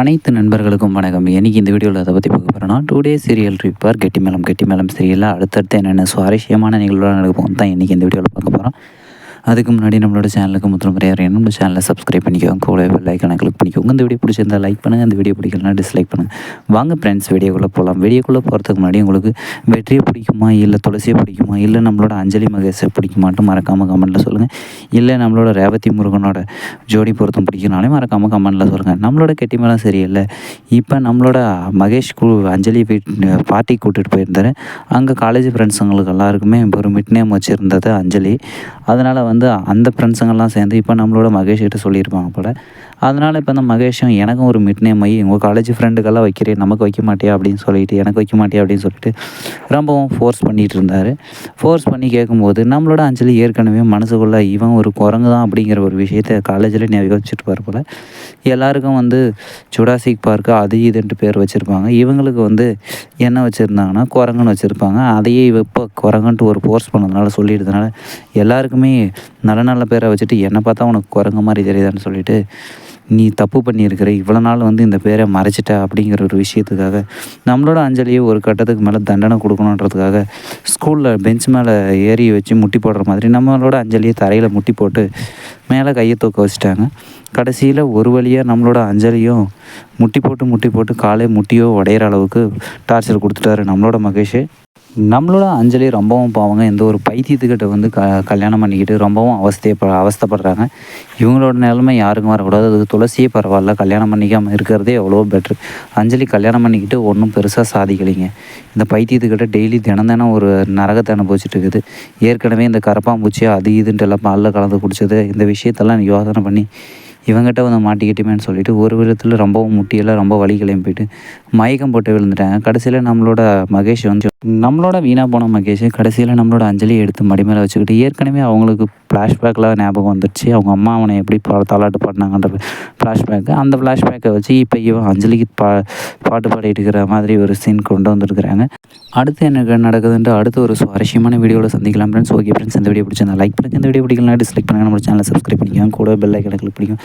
அனைத்து நண்பர்களுக்கும் வணக்கம். எனக்கு இந்த வீடியோவில் அதை பற்றி பார்க்க போகிறேன்னா டூ டே சீரியல் ரிப்பார் கெட்டி மேளம் கெட்டி மேளம் சீரியலில் அடுத்தடுத்து என்னென்ன சுவாரஸ்யமான நிகழ்வுகளாக நடக்கும் தான் இன்றைக்கி இந்த வீடியோவில் பார்க்க போகிறோம் அதுக்கு முன்னாடி நம்மளோட சேனலுக்கு முதல் முறையாக நம்ம சேனலை சப்ஸ்கிரைப் பண்ணிக்கோங்க. கூட லைக்கான கிளிக் பண்ணிக்கோங்க. இந்த வீடியோ பிடிச்சிருந்தா லைக் பண்ணுங்கள் அந்த வீடியோ பிடிக்கலனா டிஸ்லைக் பண்ணுங்கள் வாங்க ஃப்ரெண்ட்ஸ் வீடியோக்குள்ளே போகலாம் வீடியோக்குள்ளே போகிறதுக்கு முன்னாடி உங்களுக்கு வெற்றியை பிடிக்குமா? இல்லை துளசியை பிடிக்குமா? இல்லை நம்மளோட அஞ்சலி மகேஷை பிடிக்குமாட்டும் மறக்காமல் கமெண்ட்டில் சொல்லுங்கள் இல்லை நம்மளோட ரேவதி முருகனோட ஜோடி பொருத்தம் பிடிக்குனாலே மறக்காமல் கமெண்ட்டில் சொல்லுங்கள் நம்மளோட கெட்டிமேலாம் சரியில்லை. இப்போ நம்மளோட மகேஷ் குழு அஞ்சலி வீட் பார்ட்டி கூட்டிகிட்டு போயிருந்தார். அங்கே காலேஜ் ஃப்ரெண்ட்ஸுங்களுக்கு எல்லாருக்குமே ஒரு மிட் நேம் வச்சுருந்தது அஞ்சலி. அதனால் வந்து அந்த ஃப்ரெண்ட்ஸுங்கெல்லாம் சேர்ந்து இப்போ நம்மளோட மகேஷ் கிட்ட சொல்லியிருப்பாங்க போல் அதனால் இப்போ அந்த மகேஷும் எனக்கும் ஒரு மிட் நேம் ஆகி உங்கள் காலேஜ் ஃப்ரெண்டுக்கெல்லாம் வைக்கிறேன் நமக்கு வைக்க மாட்டியா? அப்படின்னு சொல்லிட்டு எனக்கு வைக்க மாட்டியா? அப்படின்னு சொல்லிட்டு ரொம்பவும் ஃபோர்ஸ் பண்ணிகிட்டு இருந்தார். ஃபோர்ஸ் பண்ணி கேட்கும்போது நம்மளோட அஞ்சலி ஏற்கனவே மனசுக்குள்ளே இவன் ஒரு குரங்கு தான் அப்படிங்கிற ஒரு விஷயத்த காலேஜில் நீ யோசிச்சுட்டு போகிற போல். எல்லாருக்கும் வந்து சுடாசிக் பார்க்கு அது இதுன்ட்டு பேர் வச்சுருப்பாங்க. இவங்களுக்கு வந்து என்ன வச்சுருந்தாங்கன்னா குரங்குன்னு வச்சுருப்பாங்க. அதையே இப்போ குரங்குன்ட்டு ஒரு ஃபோர்ஸ் பண்ணதுனால சொல்லிடுறதுனால எல்லாருக்குமே நல்ல நல்ல பேரை வச்சுட்டு என்னை பார்த்தா உனக்கு குரங்கு மாதிரி தெரியுதான்னு சொல்லிட்டு நீ தப்பு பண்ணியிருக்கிற இவ்வளோ நாள் வந்து இந்த பேரை மறைச்சிட்ட அப்படிங்கிற ஒரு விஷயத்துக்காக நம்மளோட அஞ்சலியை ஒரு கட்டத்துக்கு மேலே தண்டனை கொடுக்கணுன்றதுக்காக ஸ்கூலில் பெஞ்ச் மேலே ஏறி வச்சு முட்டி போடுற மாதிரி நம்மளோட அஞ்சலியை தரையில் முட்டி போட்டு மேலே கையை தூக்க வச்சுட்டாங்க. கடைசியில் ஒரு வழியாக நம்மளோட அஞ்சலியும் முட்டி போட்டு முட்டி போட்டு காலை முட்டியோ உடையிற அளவுக்கு டார்ச்சர் கொடுத்துட்டாரு நம்மளோட மகேஷ். நம்மளோட அஞ்சலி ரொம்பவும் பாவங்க எந்த ஒரு பைத்தியத்துக்கிட்ட வந்து க கல்யாணம் பண்ணிக்கிட்டு ரொம்பவும் அவஸ்தைய அவஸ்தப்படுறாங்க. இவங்களோட நிலைமை யாருக்கும் வரக்கூடாது. அது துளசியே பரவாயில்ல. கல்யாணம் பண்ணிக்காமல் இருக்கிறதே எவ்வளோ பெட்ரு அஞ்சலி கல்யாணம் பண்ணிக்கிட்டு ஒன்றும் பெருசாக சாதிக்கலைங்க. இந்த பைத்தியத்துக்கிட்ட டெய்லி தினம் தினம் ஒரு நரகத்தை அனுபவிச்சுட்டு இருக்குது ஏற்கனவே இந்த கரப்பாம்பூச்சி அது இதுன்ட்டு எல்லாம் பாலில் கலந்து குடிச்சது இந்த விஷயத்தெல்லாம் யோசனை பண்ணி இவங்ககிட்ட வந்து மாட்டிக்கிட்டுமேன்னு சொல்லிட்டு ஒரு விதத்தில் ரொம்பவும் முட்டியெல்லாம் ரொம்ப வலி கிளம்பிட்டு போயிட்டு மயக்கம் போட்டு விழுந்துட்டாங்க. கடைசியில் நம்மளோட மகேஷ் வந்து நம்மளோட வீணாக போன மகேஷ் கடைசியில் நம்மளோட அஞ்சலி எடுத்து மடி மேலே வச்சுக்கிட்டு ஏற்கனவே அவங்களுக்கு ஃப்ளாஷ்பேக்கில் ஞாபகம் வந்துடுச்சு. அவங்க அம்மா அவனை எப்படி பா தாளாட்டு பாடினாங்கன்ற ஃப்ளாஷ்பேக்கு அந்த ஃப்ளாஷ்பேக்கை வச்சு இப்போ இவன் அஞ்சலிக்கு பா பாட்டு பாடிட்டு இருக்கிற மாதிரி ஒரு சீன் கொண்டு வந்துருக்குறாங்க. அடுத்து என்ன நடக்குதுன்ட்டு அடுத்து ஒரு சுவாரஸ்யமான வீடியோவில் சந்திக்கலாம் ஃப்ரெண்ட்ஸ் ஓகே ஃப்ரெண்ட்ஸ் இந்த வீடியோ பிடிச்சிருந்தா லைக் பண்ணுங்கள் இந்த வீடியோ பிடிக்கலாம் டிஸ்லைக் பண்ணுங்கள் நம்ம சேனலை சப்ஸ்கிரைப் பண்ணிக்கோங்க. கூட பெல் ஐக்கனை கிளிக் பண்ணிக்கோங்க.